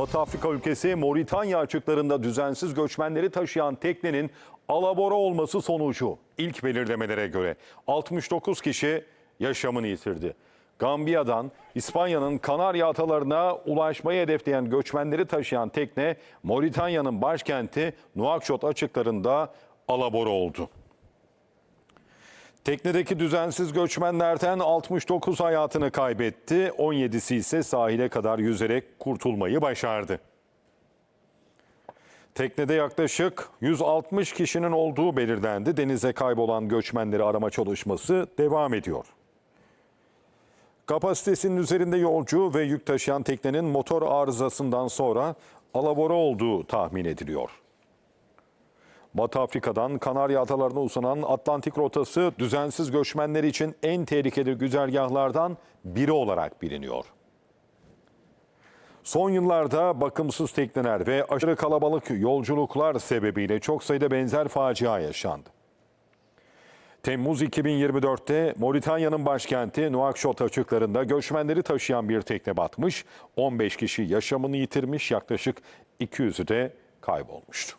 Batı Afrika ülkesi Moritanya açıklarında düzensiz göçmenleri taşıyan teknenin alabora olması sonucu ilk belirlemelere göre 69 kişi yaşamını yitirdi. Gambiya'dan İspanya'nın Kanarya atalarına ulaşmayı hedefleyen göçmenleri taşıyan tekne Moritanya'nın başkenti Nouakchott açıklarında alabora oldu. Teknedeki düzensiz göçmenlerden 69 hayatını kaybetti, 17'si ise sahile kadar yüzerek kurtulmayı başardı. Teknede yaklaşık 160 kişinin olduğu belirlendi. Denize kaybolan göçmenleri arama çalışması devam ediyor. Kapasitesinin üzerinde yolcu ve yük taşıyan teknenin motor arızasından sonra alabora olduğu tahmin ediliyor. Batı Afrika'dan Kanarya adalarına uzanan Atlantik rotası düzensiz göçmenler için en tehlikeli güzergahlardan biri olarak biliniyor. Son yıllarda bakımsız tekneler ve aşırı kalabalık yolculuklar sebebiyle çok sayıda benzer facia yaşandı. Temmuz 2024'te Moritanya'nın başkenti Nouakchott açıklarında göçmenleri taşıyan bir tekne batmış, 15 kişi yaşamını yitirmiş, yaklaşık 200'ü de kaybolmuştu.